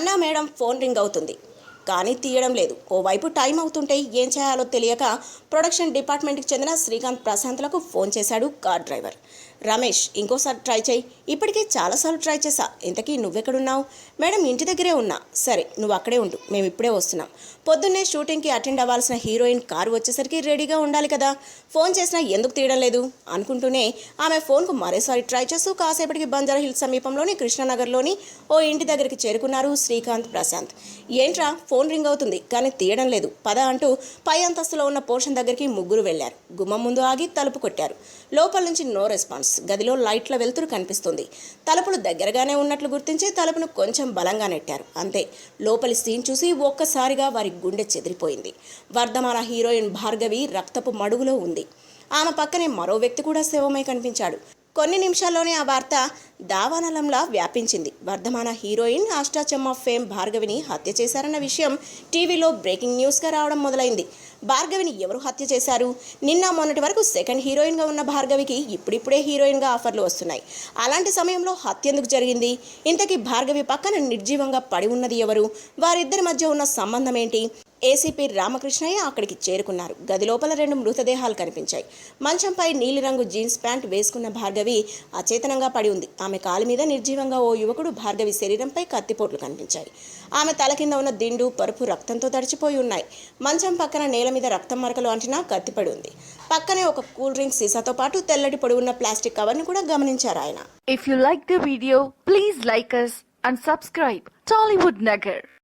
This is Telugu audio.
అన్నా మేడం ఫోన్ రింగ్ అవుతుంది. కానీ తీయడం లేదు. ఓవైపు టైం అవుతుంటే ఏం చేయాలో తెలియక ప్రొడక్షన్ డిపార్ట్మెంట్కి చెందిన శ్రీకాంత్ ప్రశాంత్లకు ఫోన్ చేశాడు కార్ డ్రైవర్. రమేష్ ఇంకోసారి ట్రై చేయి. ఇప్పటికే చాలాసార్లు ట్రై చేశా. ఇంతకీ నువ్వెక్కడున్నావు? మేడం ఇంటి దగ్గరే ఉన్నా. సరే నువ్వు అక్కడే ఉండు. మేము ఇప్పుడే వస్తున్నాం. పొద్దున్నే షూటింగ్కి అటెండ్ అవ్వాల్సిన హీరోయిన్ కారు వచ్చేసరికి రెడీగా ఉండాలి కదా. ఫోన్ చేసినా ఎందుకు తీయడం లేదు? అనుకుంటూనే ఆమె ఫోన్కు మరోసారి ట్రై చేస్తూ కాసేపటికి బంజారా హిల్స్ సమీపంలోని కృష్ణానగర్లోని ఓ ఇంటి దగ్గరికి చేరుకున్నారు శ్రీకాంత్ ప్రశాంత్. ఏంట్రా ఫోన్ రింగ్ అవుతుంది కానీ తీయడం లేదు. పద అంటూ పై అంతస్తులో ఉన్న పోర్షన్ దగ్గరికి ముగ్గురు వెళ్ళారు గుమ్మం ముందు ఆగి తలుపు కొట్టారు. లోపల నుంచి నో రెస్పాన్స్. గదిలో లైట్ల వెలుతురు కనిపిస్తుంది. తలుపులు దగ్గరగానే ఉన్నట్లు గుర్తించి తలుపును కొంచెం బలంగా నెట్టారు. అంతే. లోపలి సీన్ చూసి ఒక్కసారిగా వారి గుండె చెదిరిపోయింది. వర్ధమాన హీరోయిన్ భార్గవి రక్తపు మడుగులో ఉంది. ఆమె పక్కనే మరో వ్యక్తి కూడా శవమై కనిపించాడు. కొన్ని నిమిషాల్లోనే ఆ వార్త దావానలంలా వ్యాపించింది. వర్ధమాన హీరోయిన్ అష్టాచమ్మ ఫేమ్ భార్గవిని హత్య చేశారన్న విషయం టీవీలో బ్రేకింగ్ న్యూస్గా రావడం మొదలైంది. భార్గవిని ఎవరు హత్య చేశారు? నిన్న మొన్నటి వరకు సెకండ్ హీరోయిన్గా ఉన్న భార్గవికి ఇప్పుడిప్పుడే హీరోయిన్గా ఆఫర్లు వస్తున్నాయి. అలాంటి సమయంలో హత్య ఎందుకు జరిగింది? ఇంతకీ భార్గవి పక్కన నిర్జీవంగా పడి ఉన్నది ఎవరు? వారిద్దరి మధ్య ఉన్న సంబంధం ఏంటి? ఏసీపీ రామకృష్ణయ్య అక్కడికి చేరుకున్నారు. గది లోపల రెండు మృతదేహాలు కనిపించాయి. మంచంపై నీలిరంగు జీన్స్ ప్యాంట్ వేసుకున్న భార్గవి అచేతనంగా పడి ఉంది. ఆమె కాలు మీద నిర్జీవంగా ఓ యువకుడు భార్గవి శరీరంపై కత్తిపోట్లు కనిపించాయి. ఆమె తల కింద ఉన్న దిండు పరుపు రక్తంతో తడిచిపోయి ఉన్నాయి. మంచం పక్కన నేల మీద రక్తం మరకలు అంటినా కత్తిపడి ఉంది. పక్కనే ఒక కూల్ డ్రింక్ సీసాతో పాటు తెల్లటి పొడి ఉన్న ప్లాస్టిక్ కవర్ని కూడా గమనించారు ఆయన. If you like the video please like and and subscribe Tollywood Nagar.